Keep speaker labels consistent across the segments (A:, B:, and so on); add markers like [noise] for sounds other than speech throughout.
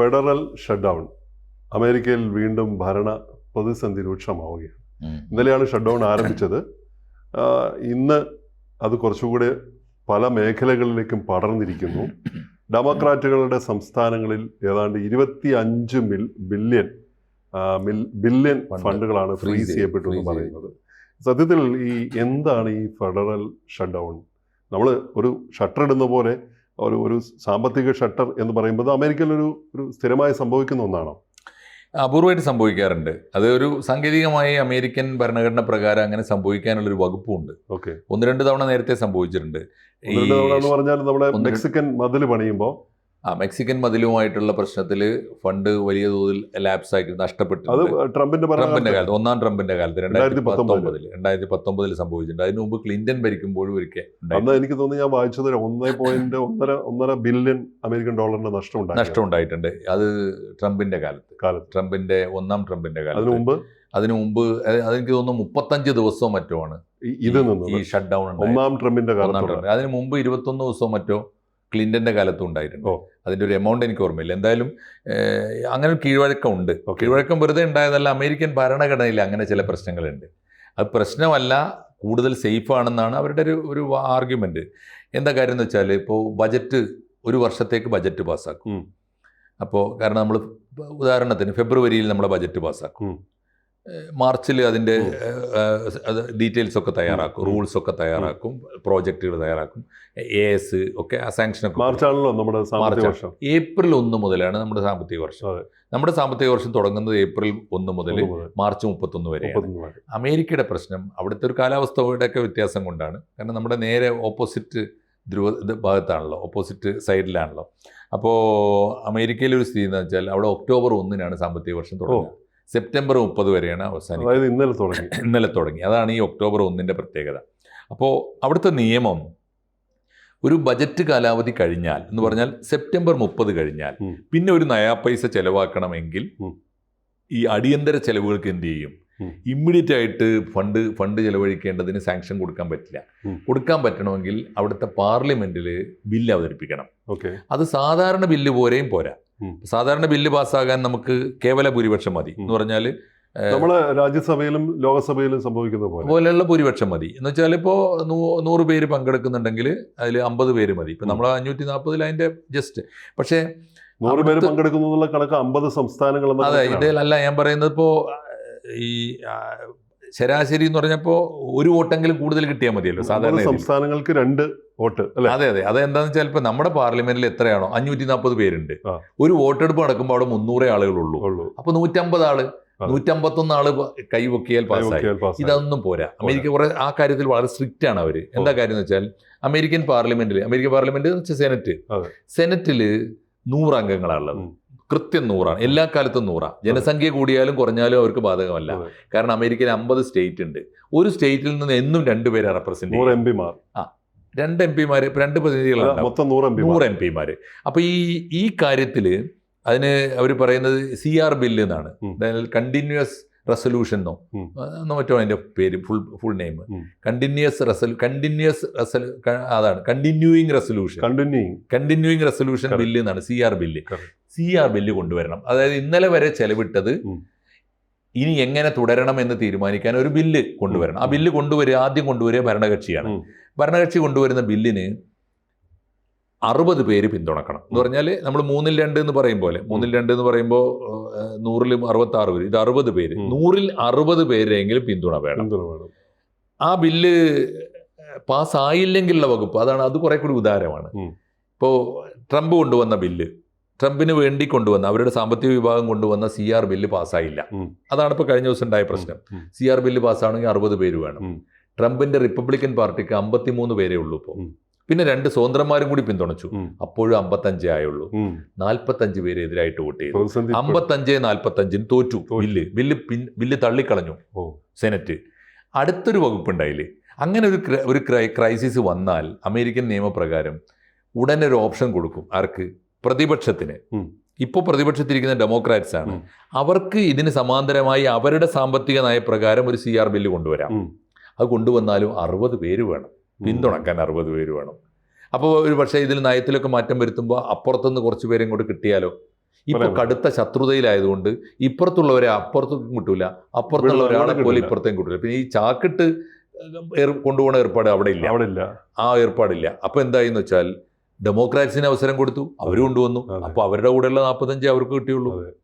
A: Federal shutdown. അമേരിക്കയിൽ വീണ്ടും ഭരണ പ്രതിസന്ധി രൂക്ഷമാവുകയാണ്.
B: ഇന്നലെയാണ്
A: ഇന്നലെയാണ് ഷട്ട്ഡൗൺ ആരംഭിച്ചത്. ഇന്ന് അത് കുറച്ചുകൂടെ പല മേഖലകളിലേക്കും പടർന്നിരിക്കുന്നു. ഡെമോക്രാറ്റുകളുടെ സംസ്ഥാനങ്ങളിൽ ഏതാണ്ട് ഇരുപത്തി അഞ്ച് മിൽ ബില്യൺ മിൽ ബില്യൺ ഫണ്ടുകളാണ് ഫ്രീസ് ചെയ്യപ്പെട്ടു എന്ന് പറയുന്നത്. സത്യത്തിൽ ഈ എന്താണ് ഈ ഫെഡറൽ ഷട്ട്ഡൗൺ? നമ്മൾ ഒരു ഷട്ടർ ഇടുന്ന പോലെ ഒരു ഒരു സാമ്പത്തിക ഷട്ടർ എന്ന് പറയുമ്പോൾ അമേരിക്കയിൽ ഒരു ഒരു സ്ഥിരമായി സംഭവിക്കുന്ന ഒന്നാണോ?
B: അപൂർവമായിട്ട് സംഭവിക്കാറുണ്ട്. അത് ഒരു സാങ്കേതികമായി അമേരിക്കൻ ഭരണഘടന പ്രകാരം അങ്ങനെ സംഭവിക്കാനുള്ള ഒരു വകുപ്പുണ്ട്.
A: ഓക്കെ.
B: ഒന്ന് രണ്ട് തവണ നേരത്തെ സംഭവിച്ചിട്ടുണ്ട്. ഈ
A: പറഞ്ഞാൽ നമ്മുടെ മെക്സിക്കൻ മതിൽ പണിയുമ്പോൾ
B: ആ മെക്സിക്കൻ മതിലുമായിട്ടുള്ള പ്രശ്നത്തിൽ ഫണ്ട് വലിയ തോതിൽ ലാപ്സ് ആയിട്ട്
A: അത്
B: നഷ്ടപ്പെട്ടിട്ടുണ്ട്
A: ട്രംപിന്റെ
B: ട്രംപിന്റെ കാലത്ത് ഒന്നാം ട്രംപിന്റെ കാലത്ത് രണ്ടായിരത്തി
A: 2019
B: പത്തൊമ്പതിൽ രണ്ടായിരത്തി പത്തൊമ്പതിൽ സംഭവിച്ചിട്ടുണ്ട്. അതിന് മുമ്പ് ക്ലിന്റൺ ഭരിക്കുമ്പോഴും ഒരിക്കൽ
A: അന്ന് എനിക്ക് തോന്നുന്നു ഞാൻ വായിച്ചത് ഒന്നേ പോയിന്റ് ഒന്നര ഒന്നര ബില്യൺ അമേരിക്കൻ ഡോളറിന്റെ നഷ്ടം നഷ്ടമുണ്ടായിട്ടുണ്ട്.
B: നഷ്ടം ഉണ്ടായിട്ടുണ്ട് അത് ട്രംപിന്റെ കാലത്ത്. ട്രംപിന്റെ ഒന്നാം ട്രംപിന്റെ
A: അതിനു
B: കാലത്ത്
A: മുമ്പ്?
B: അതിനു മുമ്പ് അതെനിക്ക് തോന്നുന്നു മുപ്പത്തഞ്ച് ദിവസവും മറ്റോ ആണ്
A: ഈ- ഇത്
B: ഈ- ഷട്ട് ഡൗൺ
A: ഒന്നാം ട്രംപിന്റെ കാലത്ത്
B: അതിനു അതിന് മുമ്പ് ഇരുപത്തൊന്ന് ദിവസവും മറ്റോ ക്ലിന്റന്റെ കാലത്തും ഉണ്ടായിട്ടുണ്ട്
A: ഓ.
B: അതിന്റെ ഒരു എമൗണ്ട് എനിക്ക് ഓർമ്മയില്ല എന്തായാലും അങ്ങനെ ഒരു കീഴ്വഴക്കം ഉണ്ട്. കീഴ്വഴക്കം വെറുതെ ഉണ്ടായതല്ല അമേരിക്കൻ ഭരണഘടനയിൽ അങ്ങനെ ചില പ്രശ്നങ്ങളുണ്ട് അത് പ്രശ്നമല്ല കൂടുതൽ സേഫ് ആണെന്നാണ് അവരുടെ ഒരു ഒരു ആർഗ്യുമെന്റ് എന്താ കാര്യം എന്ന് വെച്ചാൽ ഇപ്പോൾ ബജറ്റ് ഒരു വർഷത്തേക്ക് ബജറ്റ് പാസ്സാക്കും. അപ്പോൾ കാരണം നമ്മൾ ഉദാഹരണത്തിന് ഫെബ്രുവരിയിൽ നമ്മളെ ബജറ്റ് പാസ്സാക്കും. മാർച്ചിൽ അതിന്റെ
A: അത്
B: ഡീറ്റെയിൽസ് ഒക്കെ തയ്യാറാക്കും. റൂൾസ് ഒക്കെ തയ്യാറാക്കും പ്രോജക്റ്റുകൾ തയ്യാറാക്കും എ എസ് ഒക്കെ ആ സാങ്ഷനൊക്കെ
A: മാർച്ചാണല്ലോ നമ്മുടെ സാമ്പത്തിക
B: മാർച്ച്.
A: വർഷം.
B: ഏപ്രിൽ ഒന്ന് മുതലാണ് നമ്മുടെ സാമ്പത്തിക വർഷം. നമ്മുടെ സാമ്പത്തിക വർഷം തുടങ്ങുന്നത് ഏപ്രിൽ ഒന്ന് മുതൽ മാർച്ച് മുപ്പത്തൊന്ന്
A: വരെ.
B: അമേരിക്കയുടെ പ്രശ്നം അവിടുത്തെ ഒരു കാലാവസ്ഥയുടെ ഒക്കെ വ്യത്യാസം കൊണ്ടാണ്. കാരണം നമ്മുടെ നേരെ ഓപ്പോസിറ്റ് ധ്രുവ ഭാഗത്താണല്ലോ ഓപ്പോസിറ്റ് സൈഡിലാണല്ലോ. അപ്പോൾ അമേരിക്കയിലെ ഒരു സ്ഥിതി എന്ന് വെച്ചാൽ അവിടെ ഒക്ടോബർ ഒന്നിനാണ് സാമ്പത്തിക വർഷം തുടങ്ങുന്നത്. സെപ്റ്റംബർ മുപ്പത് വരെയാണ് അവസാനം
A: അതായത് ഇന്നലെ തുടങ്ങി. [laughs]
B: ഇന്നലെ തുടങ്ങി. അതാണ് ഈ ഒക്ടോബർ ഒന്നിന്റെ പ്രത്യേകത. അപ്പോൾ അവിടുത്തെ നിയമം ഒരു ബജറ്റ് കാലാവധി കഴിഞ്ഞാൽ എന്ന് പറഞ്ഞാൽ സെപ്റ്റംബർ മുപ്പത് കഴിഞ്ഞാൽ പിന്നെ ഒരു നയാ പൈസ ചെലവാക്കണമെങ്കിൽ ഈ അടിയന്തര ചെലവുകൾക്ക് എന്ത് ചെയ്യും? ഇമ്മീഡിയറ്റ് ആയിട്ട് ഫണ്ട് ഫണ്ട് ചെലവഴിക്കേണ്ടതിന് സാങ്ഷൻ കൊടുക്കാൻ പറ്റില്ല. കൊടുക്കാൻ പറ്റണമെങ്കിൽ അവിടുത്തെ പാർലമെന്റിൽ ബില്ല് അവതരിപ്പിക്കണം.
A: ഓക്കെ.
B: അത് സാധാരണ ബില്ല് പോരെയും പോരാ. സാധാരണ ബില്ല് പാസ്സാകാൻ നമുക്ക് കേവല ഭൂരിപക്ഷം മതി എന്ന്. പറഞ്ഞാൽ
A: നമ്മളെ രാജ്യസഭയിലും ലോകസഭയിലും സംഭവിക്കുന്ന പോലെ
B: പോലെയുള്ള ഭൂരിപക്ഷം മതി എന്ന് വെച്ചാൽ ഇപ്പോൾ നൂറ് പേര് പങ്കെടുക്കുന്നുണ്ടെങ്കിൽ അതിൽ അമ്പത് പേര് മതി ഇപ്പം. നമ്മൾ അഞ്ഞൂറ്റി നാൽപ്പതിൽ അതിന്റെ ജസ്റ്റ് പക്ഷേ
A: നൂറ് പേര് പങ്കെടുക്കുന്നു എന്നുള്ള കണക്ക് അമ്പത് സംസ്ഥാനങ്ങൾ എന്ന
B: അതെ. ഇതിലല്ല ഞാൻ പറയുന്നത് ഇപ്പോ ഈ ശരാശരി എന്ന് പറഞ്ഞപ്പോൾ ഒരു വോട്ടെങ്കിലും കൂടുതൽ കിട്ടിയാൽ മതിയല്ലോ സാധാരണ.
A: സംസ്ഥാനങ്ങൾക്ക് രണ്ട് വോട്ട്
B: അതെ അതെ. അതെന്താണെന്ന് വെച്ചാൽ ഇപ്പം നമ്മുടെ പാർലമെന്റിൽ എത്രയാണോ? അഞ്ഞൂറ്റി നാൽപ്പത് പേരുണ്ട്. ഒരു വോട്ടെടുപ്പ് നടക്കുമ്പോൾ അവിടെ മുന്നൂറേ ആളുകളുള്ളൂ.
A: അപ്പൊ
B: അപ്പോൾ നൂറ്റമ്പത്
A: ആൾ.
B: നൂറ്റമ്പത്തൊന്ന് ആൾ കൈവക്കിയാൽ പാസ്സായി. ഇതൊന്നും പോരാ. അമേരിക്ക കുറെ ആ കാര്യത്തിൽ വളരെ സ്ട്രിക്റ്റ് ആണ് അവർ. എന്താ കാര്യം എന്ന് വെച്ചാൽ അമേരിക്കൻ പാർലമെന്റിൽ അമേരിക്കൻ പാർലമെന്റ് സെനറ്റ്. സെനറ്റിൽ നൂറ് അംഗങ്ങളാണുള്ളത്. കൃത്യം നൂറാണ്. എല്ലാ കാലത്തും നൂറാണ് ജനസംഖ്യ കൂടിയാലും കുറഞ്ഞാലും അവർക്ക് ബാധകമല്ല. കാരണം അമേരിക്കയിൽ അമ്പത് സ്റ്റേറ്റ് ഉണ്ട്. ഒരു സ്റ്റേറ്റിൽ നിന്ന് എന്നും രണ്ടുപേരെ റെപ്രസെന്റ്
A: നൂറ്
B: ചെയ്യും.
A: എം പിമാർ ആ
B: രണ്ട് എം പിമാര് രണ്ട് പ്രതിനിധികളാണ്
A: മൊത്തം നൂറ് എം പിമാർ
B: അപ്പോൾ ഈ ഈ കാര്യത്തിൽ അതിന് അവർ പറയുന്നത് സി ആർ ബില്ല് എന്നാണ്. കണ്ടിന്യൂസ് റെസൊല്യൂഷൻ എന്നോ മറ്റോ അതിന്റെ പേര് full full name continuous resol continuous resol അതാണ്. Continuing resolution
A: continuing
B: continuing resolution. Bill എന്നാണ് C R bill. C R bill കൊണ്ടുവരണം. അതായത് ഇന്നലെ വരെ ചെലവിട്ടത് ഇനി എങ്ങനെ തുടരണം എന്ന് തീരുമാനിക്കാൻ ഒരു ബില്ല് കൊണ്ടുവരണം. ആ. ബില്ല് കൊണ്ടുവരിക ആദ്യം കൊണ്ടുവരിക ഭരണകക്ഷിയാണ്. ഭരണകക്ഷി കൊണ്ടുവരുന്ന ബില്ലിന് അറുപത് പേര് പിന്തുണക്കണം. എന്ന് പറഞ്ഞാൽ നമ്മൾ മൂന്നിൽ രണ്ട് എന്ന് പറയും പോലെ. മൂന്നിൽ രണ്ട് എന്ന് പറയുമ്പോൾ നൂറിലും അറുപത്തി ആറ് പേര്. ഇത് അറുപത് പേര്. നൂറിൽ അറുപത് പേരെങ്കിലും പിന്തുണ വേണം. ആ ബില്ല് പാസ്സായില്ലെങ്കിലുള്ള വകുപ്പ്. അതാണ് അത് കുറെ കൂടി ഉദാരമാണ്. ഇപ്പോൾ ട്രംപ് കൊണ്ടുവന്ന ബില്ല് ട്രംപിന് വേണ്ടി കൊണ്ടുവന്ന അവരുടെ സാമ്പത്തിക വിഭാഗം കൊണ്ടുവന്ന സി ആർ ബില്ല് പാസ്സായില്ല. അതാണ് ഇപ്പോൾ കഴിഞ്ഞ ദിവസം ഉണ്ടായ പ്രശ്നം. സി ആർ ബില്ല് പാസ്സാണെങ്കിൽ അറുപത് പേര് വേണം. ട്രംപിന്റെ റിപ്പബ്ലിക്കൻ പാർട്ടിക്ക് അമ്പത്തിമൂന്ന് പേരേ ഉള്ളൂ ഇപ്പോൾ പിന്നെ രണ്ട് സ്വതന്ത്രന്മാരും കൂടി പിന്തുണച്ചു. അപ്പോഴും അമ്പത്തഞ്ചേ ആയുള്ളൂ. നാൽപ്പത്തഞ്ച് പേര് എതിരായിട്ട് വോട്ട് ചെയ്തു. അമ്പത്തഞ്ചേ നാൽപ്പത്തഞ്ചിന് തോറ്റു. ബില്ല്. ബില്ല് പിൻ ബില്ല് തള്ളിക്കളഞ്ഞു. സെനറ്റ്. അടുത്തൊരു വകുപ്പുണ്ടായില്ലേ? അങ്ങനെ ഒരു ഒരു ക്രൈസിസ് വന്നാൽ അമേരിക്കൻ നിയമപ്രകാരം ഉടനെ ഒരു ഓപ്ഷൻ കൊടുക്കും. ആർക്ക്? പ്രതിപക്ഷത്തിന്. ഇപ്പോൾ പ്രതിപക്ഷത്തിരിക്കുന്ന ഡെമോക്രാറ്റ്സ് ആണ്. അവർക്ക് ഇതിന് സമാന്തരമായി അവരുടെ സാമ്പത്തിക നയപ്രകാരം ഒരു സി ആർ ബില്ല് കൊണ്ടുവരാം. അത് കൊണ്ടുവന്നാലും അറുപത് പേര് വേണം. പിന്തുണക്കാൻ അറുപത് പേര് വേണം. അപ്പോൾ ഒരു പക്ഷേ ഇതിൽ നയത്തിലൊക്കെ മാറ്റം വരുത്തുമ്പോൾ അപ്പുറത്തുനിന്ന് കുറച്ച് പേരെ ഇങ്ങോട്ട് കിട്ടിയാലോ? ഇപ്പൊ കടുത്ത ശത്രുതയിലായതുകൊണ്ട് ഇപ്പുറത്തുള്ളവരെ അപ്പുറത്തേക്കും കിട്ടൂല. അപ്പുറത്തുള്ള ഒരാളെ പോലെ ഇപ്പുറത്തേക്കും കിട്ടൂല. പിന്നെ ഈ ചാക്കിട്ട് കൊണ്ടുപോകുന്ന ഏർപ്പാട് അവിടെ ഇല്ല.
A: അവിടെ ഇല്ല.
B: ആ ഏർപ്പാടില്ല. അപ്പൊ എന്തായെന്ന് വെച്ചാൽ ഡെമോക്രാറ്റ്സിന് അവസരം കൊടുത്തു അവർ കൊണ്ടുവന്നു.
A: അപ്പോൾ
B: അപ്പൊ അവരുടെ കൂടെയുള്ള നാൽപ്പത്തഞ്ച് അവർക്ക് കിട്ടിയുള്ളൂ.
A: അപ്പോൾ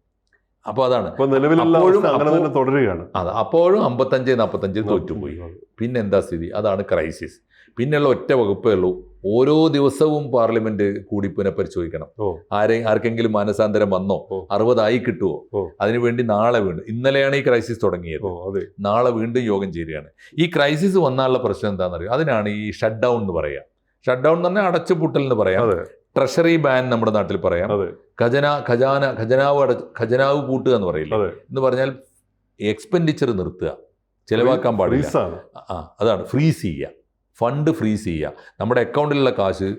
B: അപ്പൊ അതാണ്. അപ്പോഴും
A: തുടരുകയാണ്.
B: അതെ അപ്പോഴും അമ്പത്തഞ്ച് നാൽപ്പത്തഞ്ച് തോറ്റുപോയി. പിന്നെ എന്താ സ്ഥിതി? അതാണ് ക്രൈസിസ് പിന്നെയുള്ള ഒറ്റ വകുപ്പേ ഉള്ളൂ. ഓരോ ദിവസവും പാർലമെന്റ് കൂടി പുനഃപരിശോധിക്കണം. ആരെ ആർക്കെങ്കിലും മാനസാന്തരം വന്നോ. അറുപതായി കിട്ടുമോ. അതിനുവേണ്ടി നാളെ വീണ്ടും ഇന്നലെയാണ് ഈ ക്രൈസിസ് തുടങ്ങിയത്. നാളെ വീണ്ടും യോഗം ചേരുകയാണ്. ഈ ക്രൈസിസ് വന്നാലുള്ള പ്രശ്നം എന്താണെന്നറിയോ? അതിനാണ് ഈ ഷട്ട് ഡൗൺ എന്ന് പറയുക. ഷട്ട് ഡൗൺ തന്നെ പറഞ്ഞാൽ അടച്ചുപൂട്ടൽ എന്ന് പറയാം. ട്രഷറി ബാൻ നമ്മുടെ നാട്ടിൽ പറയാം. ഖജന ഖജാന ഖജനാവ് അട ഖജനാവ് പൂട്ടുക എന്ന് പറയില്ല? എന്ന് പറഞ്ഞാൽ എക്സ്പെൻഡിച്ചർ നിർത്തുക. ചിലവാക്കാൻ പാടില്ല. ആ അതാണ്. ഫ്രീസ് ചെയ്യുക. ഫണ്ട് ഫ്രീസ് ചെയ്യുക. നമ്മുടെ അക്കൗണ്ടിലുള്ള കാശ്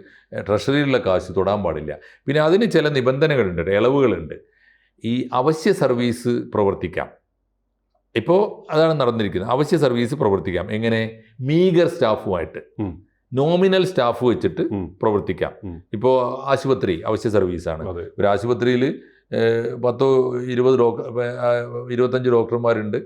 B: ട്രഷറിയിലുള്ള കാശ് തൊടാൻ പാടില്ല. പിന്നെ അതിന് ചില നിബന്ധനകളുണ്ട് ഇളവുകളുണ്ട്. ഈ അവശ്യ സർവീസ് പ്രവർത്തിക്കാം. ഇപ്പോൾ അതാണ് നടന്നിരിക്കുന്നത്. അവശ്യ സർവീസ് പ്രവർത്തിക്കാം. എങ്ങനെ? മീഗർ സ്റ്റാഫുമായിട്ട്. നോമിനൽ സ്റ്റാഫ് വെച്ചിട്ട് പ്രവർത്തിക്കാം. ഇപ്പോൾ ആശുപത്രി അവശ്യ സർവീസാണ്. ഒരു ആശുപത്രിയിൽ പത്തോ ഇരുപത് ഡോക്ടർ ഇരുപത്തഞ്ച് ഡോക്ടർമാരുണ്ട്.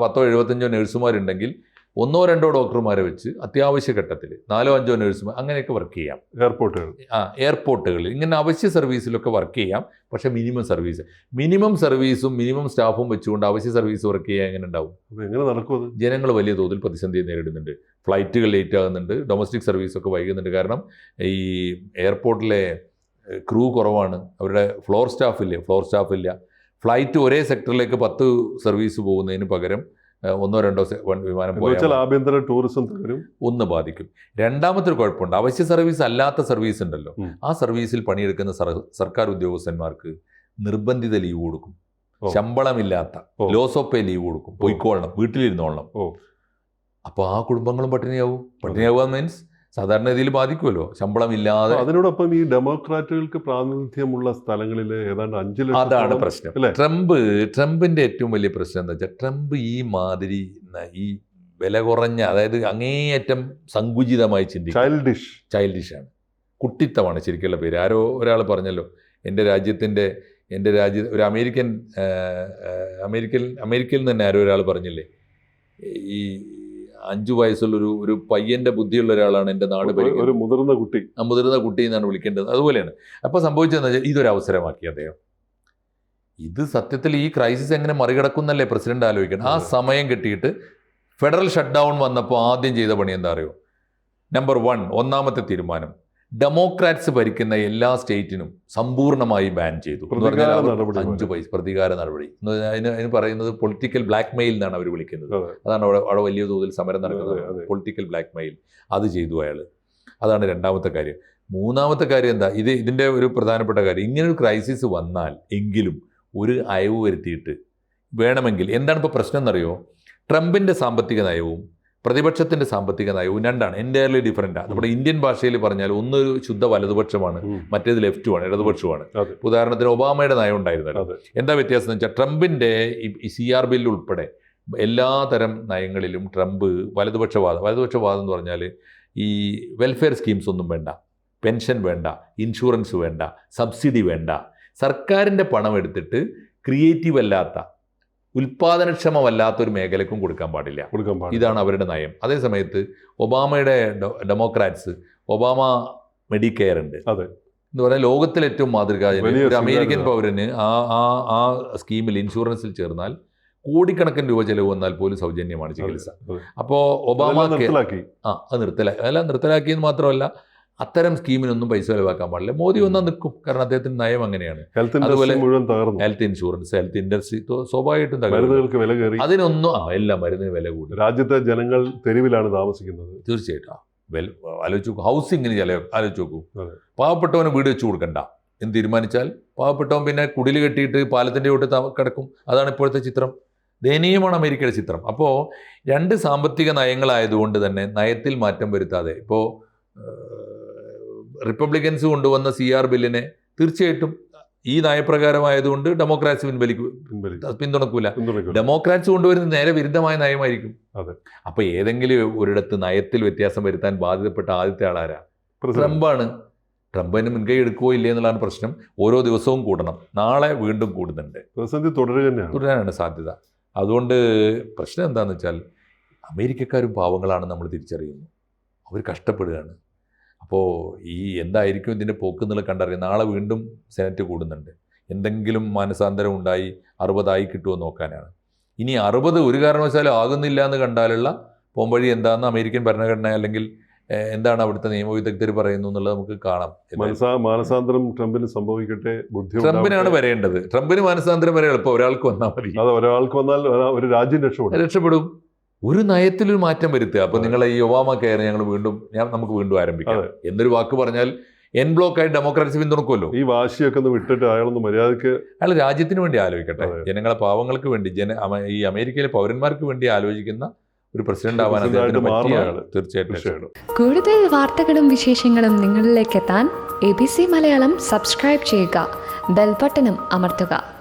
B: പത്ത്- എഴുപത്തഞ്ചോ നേഴ്സുമാരുണ്ടെങ്കിൽ ഒന്നോ രണ്ടോ ഡോക്ടർമാരെ വെച്ച് അത്യാവശ്യ ഘട്ടത്തിൽ നാലോ അഞ്ചോ നഴ്സുമാർ അങ്ങനെയൊക്കെ വർക്ക് ചെയ്യാം.
A: എയർപോർട്ടുകൾ.
B: ആ എയർപോർട്ടുകളിൽ ഇങ്ങനെ അവശ്യ സർവീസിലൊക്കെ വർക്ക് ചെയ്യാം. പക്ഷേ മിനിമം സർവീസ് മിനിമം സർവീസും മിനിമം സ്റ്റാഫും വെച്ചുകൊണ്ട് അവശ്യ സർവീസ് വർക്ക് ചെയ്യാൻ എങ്ങനെ ഉണ്ടാവും?
A: എങ്ങനെ നടക്കും
B: ജനങ്ങൾ വലിയ തോതിൽ പ്രതിസന്ധി നേരിടുന്നുണ്ട്. ഫ്ലൈറ്റുകൾ ലേറ്റ് ആകുന്നുണ്ട് ഡൊമസ്റ്റിക് സർവീസൊക്കെ വൈകുന്നുണ്ട്. കാരണം ഈ എയർപോർട്ടിലെ ക്രൂ കുറവാണ്. അവരുടെ ഫ്ലോർ സ്റ്റാഫ് ഇല്ല? ഫ്ലോർ സ്റ്റാഫ് ഇല്ല. ഫ്ലൈറ്റ് ഒരേ സെക്ടറിലേക്ക് പത്ത് സർവീസ് പോകുന്നതിന് പകരം ഒന്നോ രണ്ടോ വിമാനം പോയാൽ
A: ആഭ്യന്തര ടൂറിസം തകരും.
B: ഒന്ന് ബാധിക്കും. രണ്ടാമത്തെ ഒരു കുഴപ്പമുണ്ട്. അവശ്യ സർവീസ് അല്ലാത്ത സർവീസ് ഉണ്ടല്ലോ. ആ സർവീസിൽ പണിയെടുക്കുന്ന സർ- സർക്കാർ ഉദ്യോഗസ്ഥന്മാർക്ക് നിർബന്ധിത ലീവ് കൊടുക്കും. ശമ്പളമില്ലാത്ത. ലോസ് ഓഫ് പേ ലീവ് കൊടുക്കും. പോയിക്കോളണം. വീട്ടിലിരുന്നോളണം. അപ്പോൾ ആ കുടുംബങ്ങളും പട്ടിണിയാവും. പട്ടിണിയാവുക മീൻസ് സാധാരണ രീതിയിൽ ബാധിക്കുമല്ലോ. ശമ്പളം
A: ഇല്ലാതെ അതിനോടൊപ്പം ഈ ഡെമോക്രാറ്റുകൾക്ക് പ്രാതിനിധ്യമുള്ള സ്ഥലങ്ങളിൽ ഏതാണ്ട് അഞ്ചു
B: അതാണ് പ്രശ്നം? ട്രംപ് ട്രംപിന്റെ ഏറ്റവും വലിയ പ്രശ്നം എന്താ വെച്ചാൽ ട്രംപ് ഈ മാതിരി ഈ വില കുറഞ്ഞ അതായത് അങ്ങേയറ്റം സങ്കുചിതമായി ചിന്തിക്കും
A: ചൈൽഡിഷ്
B: ചൈൽഡിഷ് ആണ്. കുട്ടിത്തമാണ് ശരിക്കുള്ള പേര്. ആരോ ഒരാൾ പറഞ്ഞല്ലോ എന്റെ രാജ്യത്തിന്റെ എന്റെ രാജ്യ ഒരു അമേരിക്കൻ അമേരിക്കൻ അമേരിക്കയിൽ നിന്ന് തന്നെ ആരോ ഒരാൾ പറഞ്ഞില്ലേ ഈ അഞ്ചു വയസ്സുള്ളൊരു ഒരു പയ്യന്റെ ബുദ്ധിയുള്ള ഒരാളാണ് എന്റെ നാട്
A: ഒരു മുതിർന്ന കുട്ടി.
B: ആ മുതിർന്ന കുട്ടി എന്നാണ് വിളിക്കേണ്ടത്. അതുപോലെയാണ്. അപ്പോൾ സംഭവിച്ചതെന്ന് വെച്ചാൽ ഇതൊരു അവസരമാക്കി അദ്ദേഹം. ഇത് സത്യത്തിൽ ഈ ക്രൈസിസ് എങ്ങനെ മറികടക്കുന്നല്ലേ പ്രസിഡന്റ് ആലോചിക്കണം. ആ സമയം കിട്ടിയിട്ട് ഫെഡറൽ ഷട്ട് ഡൗൺ വന്നപ്പോൾ ആദ്യം ചെയ്ത പണി എന്താ അറിയോ? നമ്പർ വൺ ഒന്നാമത്തെ തീരുമാനം. ഡെമോക്രാറ്റ്സ് ഭരിക്കുന്ന എല്ലാ സ്റ്റേറ്റിനും സമ്പൂർണമായി ബാൻ ചെയ്തു. എന്ന് പറഞ്ഞാൽ അവർ അഞ്ച് പൈസ പ്രതികാര നടപടി. അതിന് അതിന് പറയുന്നത് പൊളിറ്റിക്കൽ ബ്ലാക്ക് മെയിൽ എന്നാണ് അവർ വിളിക്കുന്നത്. അതാണ് അവിടെ അവിടെ വലിയ തോതിൽ സമരം നടക്കുന്നത്. പൊളിറ്റിക്കൽ ബ്ലാക്ക് മെയിൽ അത് ചെയ്തു അയാൾ. അതാണ് രണ്ടാമത്തെ കാര്യം. മൂന്നാമത്തെ കാര്യം എന്താ? ഇത് ഇതിന്റെ ഒരു പ്രധാനപ്പെട്ട കാര്യം. ഇങ്ങനെ ഒരു ക്രൈസിസ് വന്നാൽ എങ്കിലും ഒരു അയവ് വരുത്തിയിട്ട് വേണമെങ്കിൽ എന്താണ് ഇപ്പോൾ പ്രശ്നം എന്നറിയോ? ട്രംപിന്റെ സാമ്പത്തിക നയവും പ്രതിപക്ഷത്തിന്റെ സാമ്പത്തിക നയവും രണ്ടാണ് എന്റയർലി ആണ്. നമ്മുടെ ഇന്ത്യൻ ഭാഷയിൽ പറഞ്ഞാൽ ഒന്നൊരു ശുദ്ധ വലതുപക്ഷമാണ്. മറ്റേത് ലെഫ്റ്റുമാണ് ഇടതുപക്ഷമാണ്. ഉദാഹരണത്തിന് ഒബാമയുടെ നയം ഉണ്ടായിരുന്നല്ലോ. എന്താ വ്യത്യാസം എന്ന് വെച്ചാൽ ട്രംപിന്റെ ഈ സി ആർ ബില്ല് ഉൾപ്പെടെ എല്ലാ തരം നയങ്ങളിലും ട്രംപ് വലതുപക്ഷവാദം വലതുപക്ഷവാദം എന്ന് പറഞ്ഞാൽ ഈ വെൽഫെയർ സ്കീംസ് ഒന്നും വേണ്ട പെൻഷൻ വേണ്ട ഇൻഷുറൻസ് വേണ്ട സബ്സിഡി വേണ്ട. സർക്കാരിന്റെ പണം എടുത്തിട്ട് ക്രിയേറ്റീവ് അല്ലാത്ത ഉൽപാദനക്ഷമമല്ലാത്ത ഒരു മേഖലക്കും കൊടുക്കാൻ പാടില്ല.
A: കൊടുക്കാൻ പാടില്ല.
B: ഇതാണ് അവരുടെ നയം. അതേ സമയത്ത് ഒബാമയുടെ ഡെമോക്രാറ്റ്സ് ഒബാമ മെഡിക്കെയർ ഉണ്ട്.
A: അതെ.
B: എന്ന് പറഞ്ഞാൽ ലോകത്തിലെ ഏറ്റവും
A: മാതൃക
B: ഒരു അമേരിക്കൻ പൗരന് ആ ആ ആ സ്കീമിൽ ഇൻഷുറൻസിൽ ചേർന്നാൽ കോടിക്കണക്കിന് രൂപ ചെലവ് വന്നാൽ പോലും സൗജന്യമാണ് ചികിത്സ. അപ്പോൾ ഒബാമ ആ അത് നിർത്തലാക്കി അല്ല നിർത്തലാക്കിയെന്ന് മാത്രമല്ല അത്തരം സ്കീമിനൊന്നും പൈസ ചെലവാക്കാൻ പാടില്ല. മോദി വന്നാൽ നിൽക്കും. കാരണം അദ്ദേഹത്തിന്റെ നയം അങ്ങനെയാണ്.
A: ഹെൽത്ത്
B: അതുപോലെ ഹെൽത്ത് ഇൻഷുറൻസ് ഹെൽത്ത് ഇൻഡസ്ട്രി സ്വാഭാവികമായിട്ടും
A: മരുന്നുകൾക്ക് വില കയറി.
B: അതിനൊന്നും ആ എല്ലാം മരുന്നിന് വില കൂടി.
A: രാജ്യത്തെ ജനങ്ങൾ തെരുവിലാണ് താമസിക്കുന്നത്.
B: തീർച്ചയായിട്ടും. വെൽ ആലോചിച്ച് നോക്കും. ഹൗസിങ്ങിന് ചില ആലോചിച്ച് നോക്കൂ. പാവപ്പെട്ടവന് വീട് വെച്ച് കൊടുക്കണ്ട. എന്ന് തീരുമാനിച്ചാൽ പാവപ്പെട്ടവൻ പിന്നെ കുടിൽ കെട്ടിയിട്ട് പാലത്തിന്റെ ചോട്ട് ത- കിടക്കും. അതാണ് ഇപ്പോഴത്തെ ചിത്രം. ദയനീയമാണ് അമേരിക്കയുടെ ചിത്രം. അപ്പോൾ രണ്ട് സാമ്പത്തിക നയങ്ങളായതുകൊണ്ട് തന്നെ നയത്തിൽ മാറ്റം വരുത്താതെ ഇപ്പോൾ റിപ്പബ്ലിക്കൻസ് കൊണ്ടുവന്ന സി ആർ ബില്ലിനെ തീർച്ചയായിട്ടും ഈ നയപ്രകാരമായതുകൊണ്ട് ഡെമോക്രാറ്റ്സ് പിൻവലിക്കും. പിന്തുണക്കൂല. ഡെമോക്രാറ്റ്സ് കൊണ്ടുവരുന്ന നേരെ വിരുദ്ധമായ നയമായിരിക്കും.
A: അതെ.
B: അപ്പൊ ഏതെങ്കിലും ഒരിടത്ത് നയത്തിൽ വ്യത്യാസം വരുത്താൻ ബാധ്യതപ്പെട്ട ആദ്യത്തെ ആളാരാ? ട്രംപാണ്. ട്രംപിന് മുൻകൈ എടുക്കുവോ ഇല്ലേ എന്നുള്ളതാണ് പ്രശ്നം. ഓരോ ദിവസവും കൂടണം. നാളെ വീണ്ടും കൂടുന്നുണ്ട്.
A: പ്രതിസന്ധി
B: തുടരാനാണ് സാധ്യത. അതുകൊണ്ട് പ്രശ്നം എന്താണെന്ന് വെച്ചാൽ അമേരിക്കക്കാരും പാവങ്ങളാണ് നമ്മൾ തിരിച്ചറിയുന്നത് അവർ കഷ്ടപ്പെടുകയാണ്. അപ്പോൾ ഈ എന്തായിരിക്കും ഇതിന്റെ പോക്ക് എന്നുള്ളത് കണ്ടറിയാം. നാളെ വീണ്ടും സെനറ്റ് കൂടുന്നുണ്ട്. എന്തെങ്കിലും മാനസാന്തരം ഉണ്ടായി അറുപതായി കിട്ടുമോ നോക്കാനാണ്. ഇനി അറുപത് ഒരു കാരണവശാലും ആകുന്നില്ല എന്ന് കണ്ടാലുള്ള പോംവഴി എന്താണെന്ന് അമേരിക്കൻ ഭരണഘടന അല്ലെങ്കിൽ എന്താണ് അവിടുത്തെ നിയമവിദഗ്ധർ പറയുന്നു എന്നുള്ളത് നമുക്ക് കാണാം.
A: മനസാ മാനസാന്തരം ട്രംപിന് സംഭവിക്കട്ടെ ബുദ്ധി
B: ട്രംപിനാണ്. വരേണ്ടത്. ട്രംപിന് മാനസാന്തരം വരെ എളുപ്പം. ഒരാൾക്ക് വന്നാൽ മതി.
A: അത് ഒരാൾക്ക് വന്നാൽ ഒരു രാജ്യം രക്ഷപ്പെടും.
B: രക്ഷപ്പെടും. ഒരു നയത്തിലൊരു മാറ്റം വരുത്തുക. അപ്പോൾ നിങ്ങളെ ഈ ഒബാമ കെയർ ഞങ്ങൾ വീണ്ടും ഞാൻ നമുക്ക് വീണ്ടും ആരംഭിക്കാം. എന്നൊരു വാക്ക് പറഞ്ഞാൽ എൻ ബ്ലോക്ക് ബ്ലോക്കായി ഡെമോക്രാറ്റ്സ് പിന്തുണക്കുമല്ലോ.
A: ഈ വാശിയൊക്കെ ഒന്ന് വിട്ടിട്ട് അയാളൊന്ന് മര്യാദയ്ക്ക്
B: അയാൾ രാജ്യത്തിന് വേണ്ടി ആലോചിക്കട്ടെ. ജനങ്ങളെ പാവങ്ങൾക്ക് വേണ്ടി ജന ഈ അമേരിക്കയിലെ പൗരന്മാർക്ക് വേണ്ടി ആലോചിക്കുന്ന ഒരു പ്രസിഡന്റ് ആവാൻ അദ്ദേഹത്തിന്
A: തീർച്ചയായിട്ടും
C: കൂടുതൽ വാർത്തകളും വിശേഷങ്ങളും നിങ്ങളിലേക്ക് എത്താൻ A B C Malayalam subscribe ചെയ്യുക. ബെൽബട്ടനും അമർത്തുക.